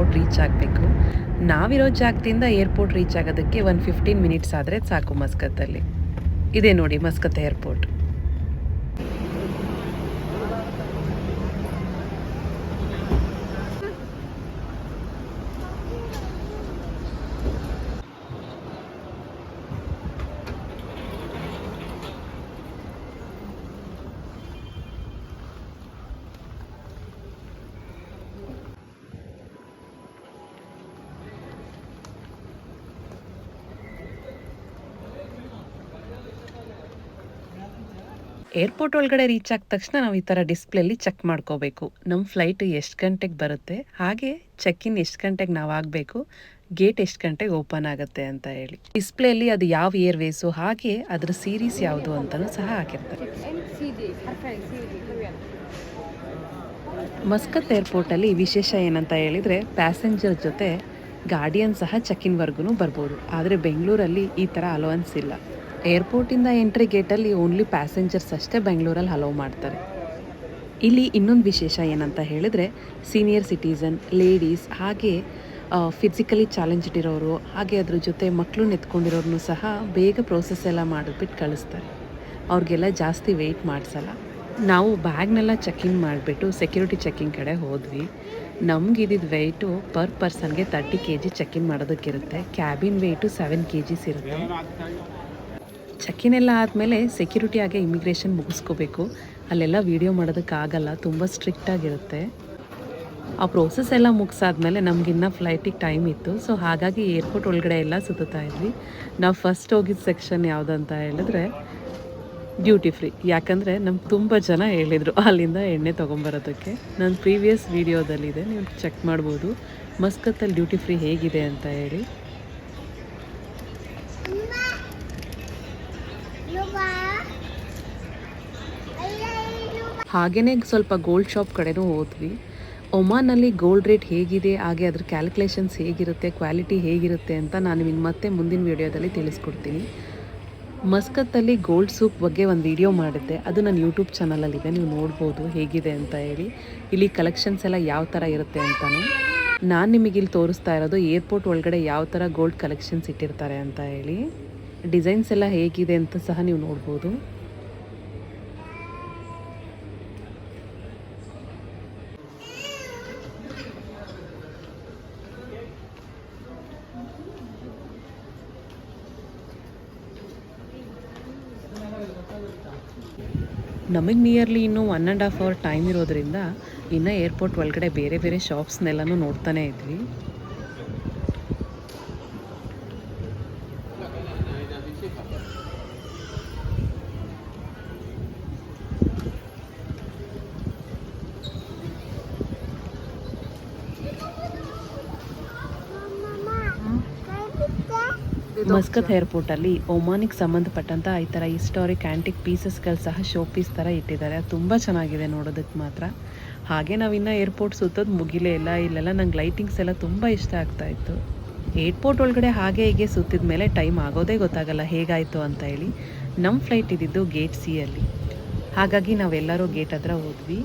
Airport reach ಆಗಬೇಕು. ನಾವಿರೋ ಜಾಗದಿಂದ ಏರ್ಪೋರ್ಟ್ ರೀಚ್ ಆಗೋದಕ್ಕೆ ಒಂದು ಫಿಫ್ಟೀನ್ ಮಿನಿಟ್ಸ್ ಆದರೆ ಸಾಕು ಮಸ್ಕತ್ತಲ್ಲಿ. ಇದೆ ನೋಡಿ ಮಸ್ಕತ್ ಏರ್ಪೋರ್ಟ್. ಏರ್ಪೋರ್ಟ್ ಒಳಗಡೆ ರೀಚ್ ಆದ ತಕ್ಷಣ ನಾವು ಈ ಥರ ಡಿಸ್ಪ್ಲೇಲಿ ಚೆಕ್ ಮಾಡ್ಕೋಬೇಕು. ನಮ್ಮ ಫ್ಲೈಟ್ ಎಷ್ಟು ಗಂಟೆಗೆ ಬರುತ್ತೆ? ಹಾಗೆ ಚೆಕ್ ಇನ್ ಎಷ್ಟು ಗಂಟೆಗೆ ನಾವು ಆಗಬೇಕು? ಗೇಟ್ ಎಷ್ಟು ಗಂಟೆಗೆ ಓಪನ್ ಆಗುತ್ತೆ ಅಂತ ಹೇಳಿ. ಡಿಸ್ಪ್ಲೇಲಿ ಅದು ಯಾವ ಏರ್ ವೇಸು ಹಾಗೆ ಅದರ ಸೀರೀಸ್ ಯಾವುದು ಅಂತಲೂ ಸಹ ಹಾಕಿರ್ತಾರೆ. ಮಸ್ಕತ್ ಏರ್ಪೋರ್ಟಲ್ಲಿ ವಿಶೇಷ ಏನಂತ ಹೇಳಿದರೆ ಪ್ಯಾಸೆಂಜರ್ ಜೊತೆ ಗಾರ್ಡಿಯನ್ ಸಹ ಚೆಕ್ ಇನ್ವರೆಗೂ ಬರ್ಬೋದು. ಆದರೆ ಬೆಂಗಳೂರಲ್ಲಿ ಈ ಥರ ಅಲೋವೆನ್ಸ್ ಇಲ್ಲ. ಏರ್ಪೋರ್ಟಿಂದ ಎಂಟ್ರಿ ಗೇಟಲ್ಲಿ ಓನ್ಲಿ ಪ್ಯಾಸೆಂಜರ್ಸ್ ಅಷ್ಟೇ ಬೆಂಗಳೂರಲ್ಲಿ ಹಲೋ ಮಾಡ್ತಾರೆ. ಇಲ್ಲಿ ಇನ್ನೊಂದು ವಿಶೇಷ ಏನಂತ ಹೇಳಿದರೆ ಸೀನಿಯರ್ ಸಿಟಿಸನ್ ಲೇಡೀಸ್ ಹಾಗೆ ಫಿಸಿಕಲಿ ಚಾಲೆಂಜ್ಡ್ ಇರೋರು, ಹಾಗೆ ಅದ್ರ ಜೊತೆ ಮಕ್ಕಳು ನೆತ್ಕೊಂಡಿರೋರನ್ನು ಸಹ ಬೇಗ ಪ್ರೋಸೆಸ್ ಎಲ್ಲ ಮಾಡಿಬಿಟ್ಟು ಕಳಿಸ್ತಾರೆ. ಅವ್ರಿಗೆಲ್ಲ ಜಾಸ್ತಿ ವೆಯ್ಟ್ ಮಾಡಿಸಲ್ಲ. ನಾವು ಬ್ಯಾಗ್ನೆಲ್ಲ ಚೆಕಿಂಗ್ ಮಾಡಿಬಿಟ್ಟು ಸೆಕ್ಯೂರಿಟಿ ಚೆಕಿಂಗ್ ಕಡೆ ಹೋದ್ವಿ. ನಮ್ಗೆ ಇದ್ದಿದ್ದು ವೆಯ್ಟು ಪರ್ ಪರ್ಸನ್ಗೆ thirty K G checking ಮಾಡೋದಕ್ಕಿರುತ್ತೆ. Cabin weight seven K Gs ಇರುತ್ತೆ. ಚೆಕಿನ್ ಎಲ್ಲ ಆದಮೇಲೆ ಸೆಕ್ಯೂರಿಟಿ ಆಗಿ ಇಮಿಗ್ರೇಷನ್ ಮುಗಿಸ್ಕೋಬೇಕು. ಅಲ್ಲೆಲ್ಲ ವೀಡಿಯೋ ಮಾಡೋದಕ್ಕಾಗಲ್ಲ, ತುಂಬ ಸ್ಟ್ರಿಕ್ಟ್ ಆಗಿರುತ್ತೆ. ಆ ಪ್ರೋಸೆಸ್ ಎಲ್ಲ ಮುಗಿಸಾದ್ಮೇಲೆ ನಮಗಿನ್ನ ಫ್ಲೈಟಿಗೆ ಟೈಮ್ ಇತ್ತು. ಸೊ ಹಾಗಾಗಿ ಏರ್ಪೋರ್ಟ್ ಒಳಗಡೆ ಎಲ್ಲ ಸುತ್ತಾ ಇದ್ವಿ. ನಾವು ಫಸ್ಟ್ ಹೋಗಿದ್ದ ಸೆಕ್ಷನ್ ಯಾವುದಂತ ಹೇಳಿದ್ರೆ ಡ್ಯೂಟಿ ಫ್ರೀ ಯಾಕಂದರೆ ನಮ್ಗೆ ತುಂಬ ಜನ ಹೇಳಿದರು ಅಲ್ಲಿಂದ ಎಣ್ಣೆ ತೊಗೊಂಬರೋದಕ್ಕೆ. ನನ್ನ ಪ್ರೀವಿಯಸ್ ವೀಡಿಯೋದಲ್ಲಿದೆ ನೀವು ಚೆಕ್ ಮಾಡ್ಬೋದು. ಮಸ್ಕತ್ತಲ್ಲಿ ಡ್ಯೂಟಿ ಫ್ರೀ ಹೇಗಿದೆ ಅಂತ ಹೇಳಿ. ಹಾಗೆಯೇ ಸ್ವಲ್ಪ ಗೋಲ್ಡ್ ಶಾಪ್ ಕಡೆನೂ ಹೋದ್ವಿ. ಒಮಾನಲ್ಲಿ ಗೋಲ್ಡ್ ರೇಟ್ ಹೇಗಿದೆ, ಹಾಗೆ ಅದ್ರ ಕ್ಯಾಲ್ಕುಲೇಷನ್ಸ್ ಹೇಗಿರುತ್ತೆ ಕ್ವಾಲಿಟಿ ಹೇಗಿರುತ್ತೆ ಅಂತ ನಾನು ನಿಮಗೆ ಮತ್ತೆ ಮುಂದಿನ ವೀಡಿಯೋದಲ್ಲಿ ತಿಳಿಸ್ಕೊಡ್ತೀನಿ. ಮಸ್ಕತ್ತಲ್ಲಿ ಗೋಲ್ಡ್ ಸೂಪ್ ಬಗ್ಗೆ ಒಂದು ವಿಡಿಯೋ ಮಾಡಿದ್ದೆ. ಅದು ನನ್ನ ಯೂಟ್ಯೂಬ್ ಚಾನಲಲ್ಲಿದೆ ನೀವು ನೋಡ್ಬೋದು ಹೇಗಿದೆ ಅಂತ ಹೇಳಿ. ಇಲ್ಲಿ ಕಲೆಕ್ಷನ್ಸ್ ಎಲ್ಲ ಯಾವ ಥರ ಇರುತ್ತೆ ಅಂತಲೂ ನಾನು ನಿಮಗೆ ಇಲ್ಲಿ ತೋರಿಸ್ತಾ ಇರೋದು ಏರ್ಪೋರ್ಟ್ ಒಳಗಡೆ ಯಾವ ಥರ ಗೋಲ್ಡ್ ಕಲೆಕ್ಷನ್ಸ್ ಇಟ್ಟಿರ್ತಾರೆ ಅಂತ ಹೇಳಿ. ಡಿಸೈನ್ಸ್ ಎಲ್ಲ ಹೇಗಿದೆ ಅಂತ ಸಹ ನೀವು ನೋಡ್ಬೋದು. ನಮಗೆ ನಿಯರ್ಲಿ ಇನ್ನೂ one and half hour time ಇರೋದ್ರಿಂದ ಇನ್ನು ಏರ್ಪೋರ್ಟ್ ಒಳಗಡೆ ಬೇರೆ ಬೇರೆ ಶಾಪ್ಸ್ನೆಲ್ಲನೂ ನೋಡ್ತಾನೆ ಇದ್ವಿ. ಮಸ್ಕತ್ ಏರ್ಪೋರ್ಟಲ್ಲಿ ಒಮಾನಿಗೆ ಸಂಬಂಧಪಟ್ಟಂತ ಈ ತರ ಹಿಸ್ಟಾರಿಕ್ ಆ್ಯಂಟಿಕ್ ಪೀಸಸ್ಗಳು ಸಹ ಶೋ ಪೀಸ್ ತರ ಇಟ್ಟಿದ್ದಾರೆ ತುಂಬಾ ಚೆನ್ನಾಗಿದೆ ನೋಡೋದಕ್ಕೆ ಮಾತ್ರ. ಹಾಗೆ ನಾವಿನ್ನ ಏರ್ಪೋರ್ಟ್ ಸುತ್ತೋದು ಮುಗಿಲೇ ಇಲ್ಲ. ಇಲ್ಲೆಲ್ಲ ನಂಗೆ ಲೈಟಿಂಗ್ಸ್ ಎಲ್ಲ ತುಂಬ ಇಷ್ಟ ಆಗ್ತಾ ಇತ್ತು. ಏರ್ಪೋರ್ಟ್ ಒಳಗಡೆ ಹಾಗೆ ಹೀಗೆ ಸುತ್ತಿದ ಮೇಲೆ ಟೈಮ್ ಆಗೋದೇ ಗೊತ್ತಾಗಲ್ಲ ಹೇಗಾಯಿತು ಅಂತ ಹೇಳಿ ನಮ್ಮ ಫ್ಲೈಟ್ ಇದ್ದಿದ್ದು ಗೇಟ್ ಸಿ ಅಲ್ಲಿ. ಹಾಗಾಗಿ ನಾವೆಲ್ಲರೂ ಗೇಟ್ ಹತ್ರ ಹೋದ್ವಿ.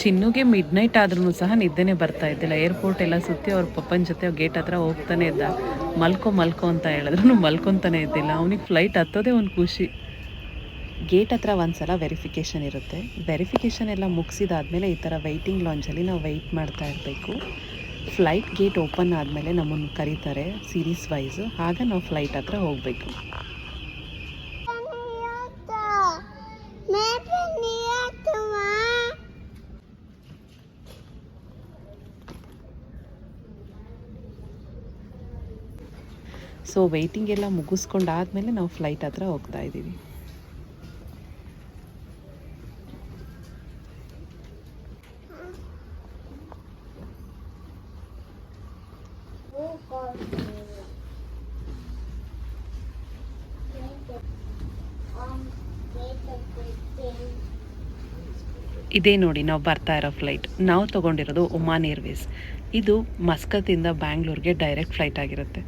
ಚಿನ್ನುಗೆ ಮಿಡ್ ನೈಟ್ ಆದ್ರೂ ಸಹ ನಿದ್ದೆನೇ ಬರ್ತಾ ಇದ್ದಿಲ್ಲ. ಏರ್ಪೋರ್ಟ್ ಎಲ್ಲ ಸುತ್ತಿ ಅವ್ರ ಪಪ್ಪನ ಜೊತೆ ಗೇಟ್ ಹತ್ರ ಹೋಗ್ತಾನೆ ಇದ್ದ. ಮಲ್ಕೋ ಮಲ್ಕೋ ಅಂತ ಹೇಳಿದ್ರು ಮಲ್ಕೊತಾನೆ ಇದ್ದಿಲ್ಲ. ಅವನಿಗೆ ಫ್ಲೈಟ್ ಹತ್ತೋದೇ ಒಂದು ಖುಷಿ. ಗೇಟ್ ಹತ್ರ ಒಂದ್ಸಲ ವೆರಿಫಿಕೇಷನ್ ಇರುತ್ತೆ. ವೆರಿಫಿಕೇಷನ್ ಎಲ್ಲ ಮುಗಿಸಿದಾದ್ಮೇಲೆ ಈ ಥರ ವೆಯ್ಟಿಂಗ್ ಲಾಂಜಲ್ಲಿ ನಾವು ವೆಯ್ಟ್ ಮಾಡ್ತಾ ಇರಬೇಕು. ಫ್ಲೈಟ್ ಗೇಟ್ ಓಪನ್ ಆದಮೇಲೆ ನಮ್ಮನ್ನು ಕರೀತಾರೆ ಸೀರೀಸ್ ವೈಸು ಆಗ ನಾವು ಫ್ಲೈಟ್ ಹತ್ರ ಹೋಗಬೇಕು. ಸೊ ವೆಯ್ಟಿಂಗ್ ಎಲ್ಲ ಮುಗಿಸ್ಕೊಂಡಾದ್ಮೇಲೆ ನಾವು ಫ್ಲೈಟ್ ಹತ್ರ ಹೋಗ್ತಾ ಇದ್ದೀವಿ. ಇದೇ ನೋಡಿ, ನಾವು ಬರ್ತಾ ಇರೋ ಫ್ಲೈಟ್ ನಾವು ತೊಗೊಂಡಿರೋದು ಒಮಾನ್ ಏರ್ವೇಸ್ ಇದು ಮಸ್ಕತ್ತಿಂದ ಬ್ಯಾಂಗ್ಳೂರ್ಗೆ ಡೈರೆಕ್ಟ್ ಫ್ಲೈಟ್ ಆಗಿರುತ್ತೆ.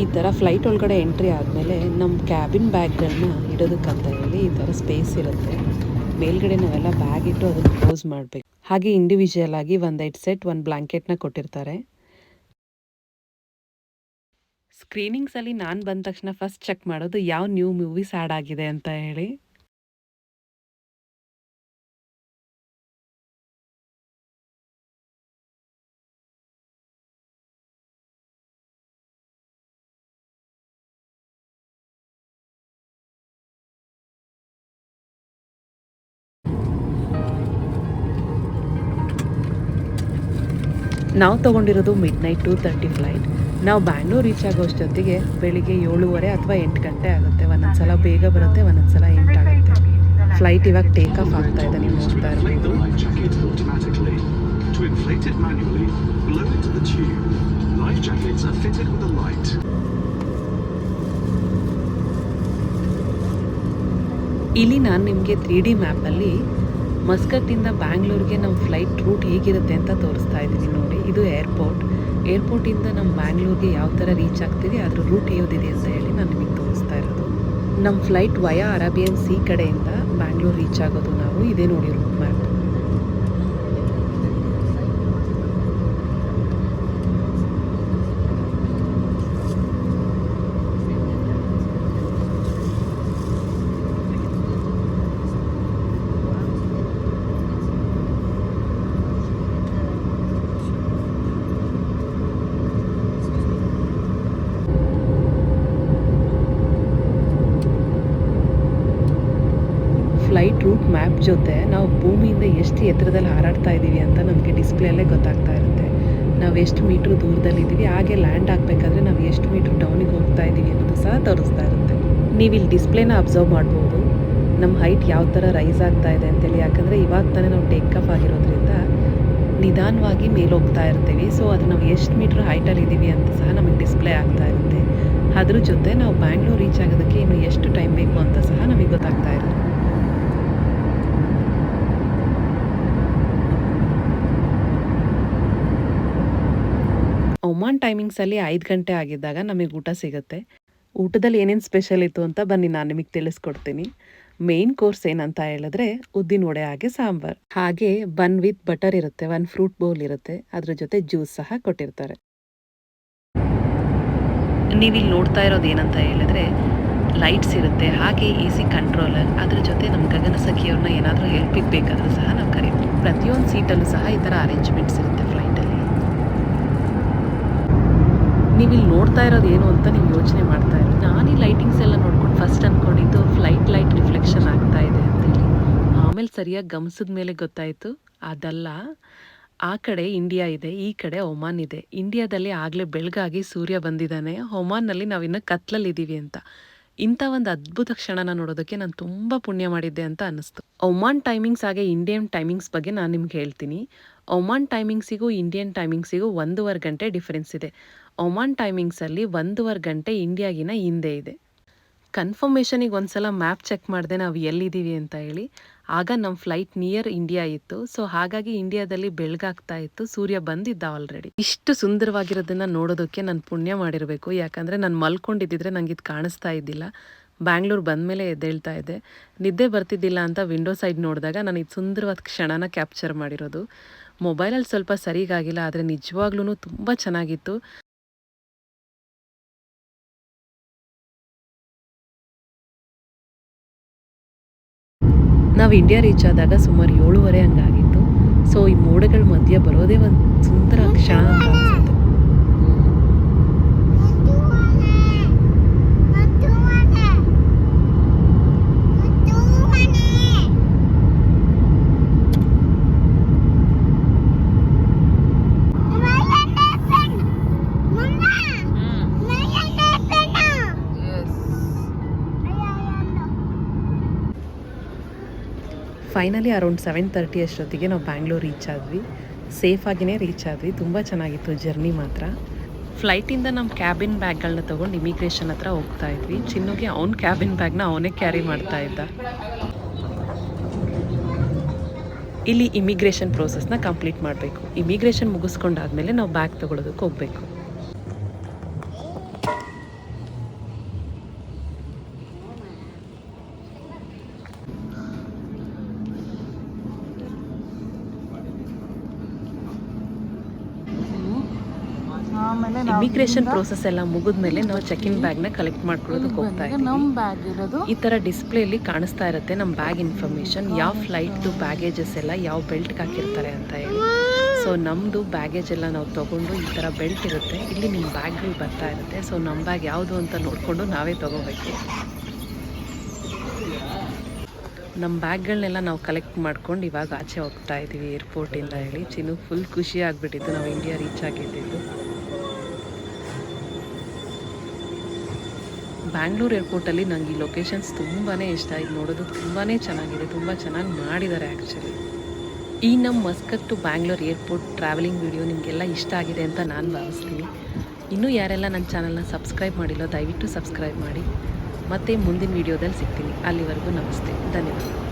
ಈ ಥರ ಫ್ಲೈಟ್ ಒಳಗಡೆ ಎಂಟ್ರಿ ಆದಮೇಲೆ ನಮ್ಮ ಕ್ಯಾಬಿನ್ ಬ್ಯಾಗ್ಗಳನ್ನ ಇಡೋದಕ್ಕಂತ ಹೇಳಿ ಈ ಥರ ಸ್ಪೇಸ್ ಇರುತ್ತೆ. ಮೇಲ್ಗಡೆ ನಾವೆಲ್ಲ ಬ್ಯಾಗ್ ಇಟ್ಟು ಅದನ್ನು ಕ್ಲೋಸ್ ಮಾಡಬೇಕು. ಹಾಗೆ ಇಂಡಿವಿಜುವಲ್ ಆಗಿ ಒಂದು ಹೆಡ್ ಸೆಟ್, ಒಂದು ಬ್ಲ್ಯಾಂಕೆಟ್ನ ಕೊಟ್ಟಿರ್ತಾರೆ. ಸ್ಕ್ರೀನಿಂಗ್ಸಲ್ಲಿ ನಾನು ಬಂದ ತಕ್ಷಣ ಫಸ್ಟ್ ಚೆಕ್ ಮಾಡೋದು ಯಾವ ನ್ಯೂ ಮೂವೀಸ್ ಆ್ಯಡ್ ಆಗಿದೆ ಅಂತ ಹೇಳಿ. ನಾವು ತೊಗೊಂಡಿರೋದು midnight two thirty flight ನಾವು ಬ್ಯಾಂಗ್ಳೂರ್ ರೀಚ್ ಆಗೋಷ್ಟೊತ್ತಿಗೆ ಬೆಳಿಗ್ಗೆ ಏಳುವರೆ ಅಥವಾ ಎಂಟು ಗಂಟೆ ಆಗುತ್ತೆ. ಒಂದೊಂದ್ಸಲ ಬೇಗ ಬರುತ್ತೆ ಒಂದೊಂದ್ಸಲ ಎಂಟಾಗುತ್ತೆ ಫ್ಲೈಟ್ ಇವಾಗ ಟೇಕ್ ಆಫ್ ಆಗ್ತಾ ಇದೆ ನೀವು ನೋಡ್ತಾ ಇರ್ಬೋದು. ಇಲ್ಲಿ ನಾನು ನಿಮಗೆ ತ್ರೀ ಡಿ ಮ್ಯಾಪಲ್ಲಿ ಮಸ್ಕಟ್ಟಿಂದ ಬ್ಯಾಂಗ್ಳೂರಿಗೆ ನಮ್ಮ ಫ್ಲೈಟ್ ರೂಟ್ ಹೇಗಿರುತ್ತೆ ಅಂತ ತೋರಿಸ್ತಾ ಇದ್ದೀನಿ ನೋಡಿ. ಇದು ಏರ್ಪೋರ್ಟ್. ಏರ್ಪೋರ್ಟಿಂದ ನಮ್ಮ ಬ್ಯಾಂಗ್ಳೂರಿಗೆ ಯಾವ ಥರ ರೀಚ್ ಆಗ್ತೀವಿ ಅದ್ರ ರೂಟ್ ಯಾವುದಿದೆ ಅಂತ ಹೇಳಿ ನಾನು ನಿಮಗೆ ತೋರಿಸ್ತಾ ಇರೋದು. ನಮ್ಮ ಫ್ಲೈಟ್ ವಯಾ ಅರೇಬಿಯನ್ ಸಿ ಕಡೆಯಿಂದ ಬ್ಯಾಂಗ್ಳೂರು ರೀಚ್ ಆಗೋದು ನಾವು ಇದೇ ನೋಡಿ ಫ್ಲೈಟ್ ರೂಟ್ ಮ್ಯಾಪ್ ಜೊತೆ ನಾವು ಭೂಮಿಯಿಂದ ಎಷ್ಟು ಎತ್ತರದಲ್ಲಿ ಹಾರಾಡ್ತಾ ಇದ್ದೀವಿ ಅಂತ ನಮಗೆ ಡಿಸ್ಪ್ಲೇಲೇ ಗೊತ್ತಾಗ್ತಾ ಇರುತ್ತೆ. ನಾವು ಎಷ್ಟು ಮೀಟ್ರ್ ದೂರದಲ್ಲಿದ್ದೀವಿ ಹಾಗೆ ಲ್ಯಾಂಡ್ ಆಗಬೇಕಾದ್ರೆ ನಾವು ಎಷ್ಟು ಮೀಟ್ರ್ ಡೌನಿಗೆ ಹೋಗ್ತಾ ಇದ್ದೀವಿ ಅನ್ನೋದು ಸಹ ತೋರಿಸ್ತಾ ಇರುತ್ತೆ. ನೀವು ಇಲ್ಲಿ ಡಿಸ್ಪ್ಲೇನ ಅಬ್ಸರ್ವ್ ಮಾಡ್ಬೋದು. ನಮ್ಮ ಹೈಟ್ ಯಾವ ಥರ ರೈಸ್ ಆಗ್ತಾ ಇದೆ ಅಂತೇಳಿ. ಯಾಕಂದರೆ ಇವಾಗ ತಾನೇ ನಾವು ಟೇಕ್ ಅಪ್ ಆಗಿರೋದ್ರಿಂದ ನಿಧಾನವಾಗಿ ಮೇಲೆ ಹೋಗ್ತಾ ಇರ್ತೀವಿ. ಸೊ ಅದು ನಾವು ಎಷ್ಟು ಮೀಟ್ರ್ ಹೈಟಲ್ಲಿ ಇದ್ದೀವಿ ಅಂತ ಸಹ ನಮಗೆ ಡಿಸ್ಪ್ಲೇ ಆಗ್ತಾ ಇರುತ್ತೆ. ಅದ್ರ ಜೊತೆ ನಾವು ಬ್ಯಾಂಗ್ಳೂರ್ ರೀಚ್ ಆಗೋದಕ್ಕೆ ಇನ್ನು ಎಷ್ಟು ಟೈಮ್ ಬೇಕು ಅಂತ ಸಹ ನಮಗೆ ಗೊತ್ತಾಗ್ತಾ ಇರುತ್ತೆ. ಒಮಾನ್ ಟೈಮಿಂಗ್ಸಲ್ಲಿ ಐದು ಗಂಟೆ ಆಗಿದ್ದಾಗ ನಮಗೆ ಊಟ ಸಿಗುತ್ತೆ. ಊಟದಲ್ಲಿ ಏನೇನು ಸ್ಪೆಷಲ್ ಇತ್ತು ಅಂತ ಬನ್ನಿ, ನಾನು ನಿಮಗೆ ತಿಳಿಸ್ಕೊಡ್ತೀನಿ. ಮೇನ್ ಕೋರ್ಸ್ ಏನಂತ ಹೇಳಿದ್ರೆ ಉದ್ದಿನ ವಡೆ ಹಾಗೆ ಸಾಂಬಾರ್. ಹಾಗೆ ಬನ್ ವಿತ್ ಬಟರ್ ಇರುತ್ತೆ ಒನ್ ಫ್ರೂಟ್ ಬೌಲ್ ಇರುತ್ತೆ, ಅದ್ರ ಜೊತೆ ಜ್ಯೂಸ್ ಸಹ ಕೊಟ್ಟಿರ್ತಾರೆ. ನೀವಿಲ್ಲಿ ನೋಡ್ತಾ ಇರೋದು ಏನಂತ ಹೇಳಿದ್ರೆ ಲೈಟ್ಸ್ ಇರುತ್ತೆ, ಹಾಗೆ ಎ ಸಿ ಕಂಟ್ರೋಲರ್ ಅದ್ರ ಜೊತೆ ನಮ್ಮ ಗಗನ ಸಖಿಯವ್ರನ್ನ ಏನಾದರೂ ಹೆಲ್ಪಿಗೆ ಬೇಕಾದರೂ ಸಹ ನಾವು ಕರೀತೀವಿ ಪ್ರತಿಯೊಂದು ಸೀಟಲ್ಲೂ ಸಹ ಈ ಥರ ಅರೇಂಜ್ಮೆಂಟ್ಸ್ ಇರುತ್ತೆ. ನೀವು ಇಲ್ಲಿ ನೋಡ್ತಾ ಇರೋದು ಏನು ಅಂತ ನೀವು ಯೋಚನೆ ಮಾಡ್ತಾ ಇರೋದು ನಾನು ಈ ಲೈಟಿಂಗ್ಸ್ ಎಲ್ಲ ನೋಡ್ಕೊಂಡು ಫಸ್ಟ್ ಅಂದ್ಕೊಂಡಿದ್ದು ಫ್ಲೈಟ್ ಲೈಟ್ ರಿಫ್ಲೆಕ್ಷನ್ ಆಗ್ತಾ ಇದೆ ಅಂತೇಳಿ. ಆಮೇಲೆ ಸರಿಯಾಗಿ ಗಮನಿಸಿದ ಮೇಲೆ ಗೊತ್ತಾಯಿತು. ಅದಲ್ಲ, ಆ ಕಡೆ ಇಂಡಿಯಾ ಇದೆ, ಈ ಕಡೆ ಒಮಾನ್ ಇದೆ. ಇಂಡಿಯಾದಲ್ಲಿ ಆಗಲೇ ಬೆಳಗಾಗಿ ಸೂರ್ಯ ಬಂದಿದ್ದಾನೆ. ಒಮಾನ್ನಲ್ಲಿ ನಾವಿನ್ನು ಕತ್ಲಲ್ಲಿದ್ದೀವಿ ಅಂತ. ಇಂಥ ಒಂದು ಅದ್ಭುತ ಕ್ಷಣನ ನೋಡೋದಕ್ಕೆ ನಾನು ತುಂಬ ಪುಣ್ಯ ಮಾಡಿದ್ದೆ ಅಂತ ಅನ್ನಿಸ್ತು. ಒಮಾನ್ ಟೈಮಿಂಗ್ಸ್ ಹಾಗೆ ಇಂಡಿಯನ್ ಟೈಮಿಂಗ್ಸ್ ಬಗ್ಗೆ ನಾನು ನಿಮ್ಗೆ ಹೇಳ್ತೀನಿ. ಒಮಾನ್ ಟೈಮಿಂಗ್ಸಿಗೂ ಇಂಡಿಯನ್ ಟೈಮಿಂಗ್ಸಿಗೂ ಒಂದೂವರೆ ಗಂಟೆ ಡಿಫ್ರೆನ್ಸ್ ಇದೆ. ಒಮಾನ್ ಟೈಮಿಂಗ್ಸಲ್ಲಿ ಒಂದೂವರೆ ಗಂಟೆ ಇಂಡಿಯಾಗಿನ ಹಿಂದೆ ಇದೆ. ಕನ್ಫರ್ಮೇಷನಿಗೆ ಒಂದ್ಸಲ ಮ್ಯಾಪ್ ಚೆಕ್ ಮಾಡಿದೆ ನಾವು ಎಲ್ಲಿದ್ದೀವಿ ಅಂತ ಹೇಳಿ. ಆಗ ನಮ್ಮ ಫ್ಲೈಟ್ ನಿಯರ್ ಇಂಡಿಯಾ ಇತ್ತು. ಸೊ ಹಾಗಾಗಿ ಇಂಡಿಯಾದಲ್ಲಿ ಬೆಳಗಾಗ್ತಾ ಇತ್ತು. ಸೂರ್ಯ ಬಂದಿದ್ದ ಆಲ್ರೆಡಿ ಇಷ್ಟು ಸುಂದರವಾಗಿರೋದನ್ನ ನೋಡೋದಕ್ಕೆ ನಾನು ಪುಣ್ಯ ಮಾಡಿರಬೇಕು. ಯಾಕಂದರೆ ನಾನು ಮಲ್ಕೊಂಡಿದ್ದಿದ್ರೆ ನಂಗೆ ಇದು ಕಾಣಿಸ್ತಾ ಇದ್ದಿಲ್ಲ. ಬ್ಯಾಂಗ್ಳೂರ್ ಬಂದಮೇಲೆ ಎದ್ದೇಳ್ತಾ ಇದ್ದೆ. ನಿದ್ದೆ ಬರ್ತಿದ್ದಿಲ್ಲ ಅಂತ ವಿಂಡೋ ಸೈಡ್ ನೋಡಿದಾಗ ನಾನು ಇದು ಸುಂದರವಾದ ಕ್ಷಣನ ಕ್ಯಾಪ್ಚರ್ ಮಾಡಿರೋದು. ಮೊಬೈಲಲ್ಲಿ ಸ್ವಲ್ಪ ಸರಿಗಾಗಿಲ್ಲ, ಆದರೆ ನಿಜವಾಗ್ಲೂ ತುಂಬ ಚೆನ್ನಾಗಿತ್ತು. ನಾವು ಇಂಡಿಯಾ ರೀಚ್ ಆದಾಗ ಸುಮಾರು ಏಳುವರೆ ಹಂಗಾಗಿತ್ತು ಸೊ ಈ ಮೋಡಗಳ ಮಧ್ಯೆ ಬರೋದೇ ಒಂದು ಸುಂದರ ಕ್ಷಣ ಅಂತ ಅನ್ಸುತ್ತೆ. ಫೈನಲಿ ಅರೌಂಡ್ ಸೆವೆನ್ ತರ್ಟಿ ಅಷ್ಟೊತ್ತಿಗೆ ನಾವು ಬ್ಯಾಂಗ್ಳೂರ್ ರೀಚ್ ಆದ್ವಿ. ಸೇಫಾಗಿಯೇ ರೀಚ್ ಆದ್ವಿ. ತುಂಬ ಚೆನ್ನಾಗಿತ್ತು ಜರ್ನಿ ಮಾತ್ರ. ಫ್ಲೈಟಿಂದ ನಮ್ಮ ಕ್ಯಾಬಿನ್ ಬ್ಯಾಗ್ಗಳನ್ನ ತೊಗೊಂಡು ಇಮಿಗ್ರೇಷನ್ ಹತ್ರ ಹೋಗ್ತಾ ಇದ್ವಿ. ಚಿನ್ನುಗೆ ಅವ್ನ ಕ್ಯಾಬಿನ್ ಬ್ಯಾಗ್ನ ಅವನೇ ಕ್ಯಾರಿ ಮಾಡ್ತಾ ಇದ್ದ. ಇಲ್ಲಿ ಇಮಿಗ್ರೇಷನ್ ಪ್ರೋಸೆಸ್ನ ಕಂಪ್ಲೀಟ್ ಮಾಡಬೇಕು. ಇಮಿಗ್ರೇಷನ್ ಮುಗಿಸ್ಕೊಂಡಾದ್ಮೇಲೆ ನಾವು ಬ್ಯಾಗ್ ತೊಗೊಳೋದಕ್ಕೆ ಹೋಗಬೇಕು. ಆಮೇಲೆ ಇಮಿಗ್ರೇಷನ್ ಪ್ರೋಸೆಸ್ ಎಲ್ಲ ಮುಗಿದ್ಮೇಲೆ ನಾವು ಚೆಕ್ ಇನ್ ಬ್ಯಾಗ್ನ ಕಲೆಕ್ಟ್ ಮಾಡ್ಕೊಳ್ಳೋದಕ್ಕೆ ಹೋಗ್ತಾ ಇದ್ದೀವಿ. ನಮ್ಮ ಬ್ಯಾಗ್ ಇರೋದು ಈ ಥರ ಡಿಸ್ಪ್ಲೇಲಿ ಕಾಣಿಸ್ತಾ ಇರುತ್ತೆ ನಮ್ಮ ಬ್ಯಾಗ್ ಇನ್ಫಾರ್ಮೇಷನ್ ಯಾವ ಫ್ಲೈಟ್ದು ಬ್ಯಾಗೇಜಸ್ ಎಲ್ಲ ಯಾವ ಬೆಲ್ಟ್ಗೆ ಹಾಕಿರ್ತಾರೆ ಅಂತ ಹೇಳಿ. ಸೊ ನಮ್ಮದು ಬ್ಯಾಗೇಜ್ ಎಲ್ಲ ನಾವು ತಗೊಂಡು ಈ ಥರ ಬೆಲ್ಟ್ ಇರುತ್ತೆ. ಇಲ್ಲಿ ನಿಮ್ಮ ಬ್ಯಾಗ್ಗಳು ಬರ್ತಾ ಇರುತ್ತೆ. ಸೊ ನಮ್ಮ ಬ್ಯಾಗ್ ಯಾವುದು ಅಂತ ನೋಡಿಕೊಂಡು ನಾವೇ ತಗೋಬೇಕು. ನಮ್ಮ ಬ್ಯಾಗ್ಗಳನ್ನೆಲ್ಲ ನಾವು ಕಲೆಕ್ಟ್ ಮಾಡ್ಕೊಂಡು ಇವಾಗ ಆಚೆ ಹೋಗ್ತಾ ಇದ್ದೀವಿ ಏರ್ಪೋರ್ಟಿಂದ ಹೇಳಿ. ಚಿನ್ನು ಫುಲ್ ಖುಷಿ ಆಗಿಬಿಟ್ಟಿದ್ದು ನಾವು ಇಂಡಿಯಾ ರೀಚ್ ಆಗಿದ್ದಿದ್ದು ಬ್ಯಾಂಗ್ಳೂರ್ ಏರ್ಪೋರ್ಟಲ್ಲಿ ನಂಗೆ ಈ ಲೊಕೇಶನ್ಸ್ ತುಂಬಾ ಇಷ್ಟ. ಇದು ನೋಡೋದು ತುಂಬಾ ಚೆನ್ನಾಗಿದೆ. ತುಂಬ ಚೆನ್ನಾಗಿ ಮಾಡಿದ್ದಾರೆ ಆ್ಯಕ್ಚುಲಿ ಈ ನಮ್ಮ Muscat to Bangalore airport travelling video ನಿಮಗೆಲ್ಲ ಇಷ್ಟ ಆಗಿದೆ ಅಂತ ನಾನು ಭಾವಿಸ್ತೀನಿ. ಇನ್ನೂ ಯಾರೆಲ್ಲ ನನ್ನ ಚಾನಲ್ನ ಸಬ್ಸ್ಕ್ರೈಬ್ ಮಾಡಿಲ್ಲ, ದಯವಿಟ್ಟು ಸಬ್ಸ್ಕ್ರೈಬ್ ಮಾಡಿ. ಮತ್ತೆ ಮುಂದಿನ ವಿಡಿಯೋದಲ್ಲಿ ಸಿಗ್ತೀನಿ. ಅಲ್ಲಿವರೆಗೂ ನಮಸ್ತೆ. ಧನ್ಯವಾದ.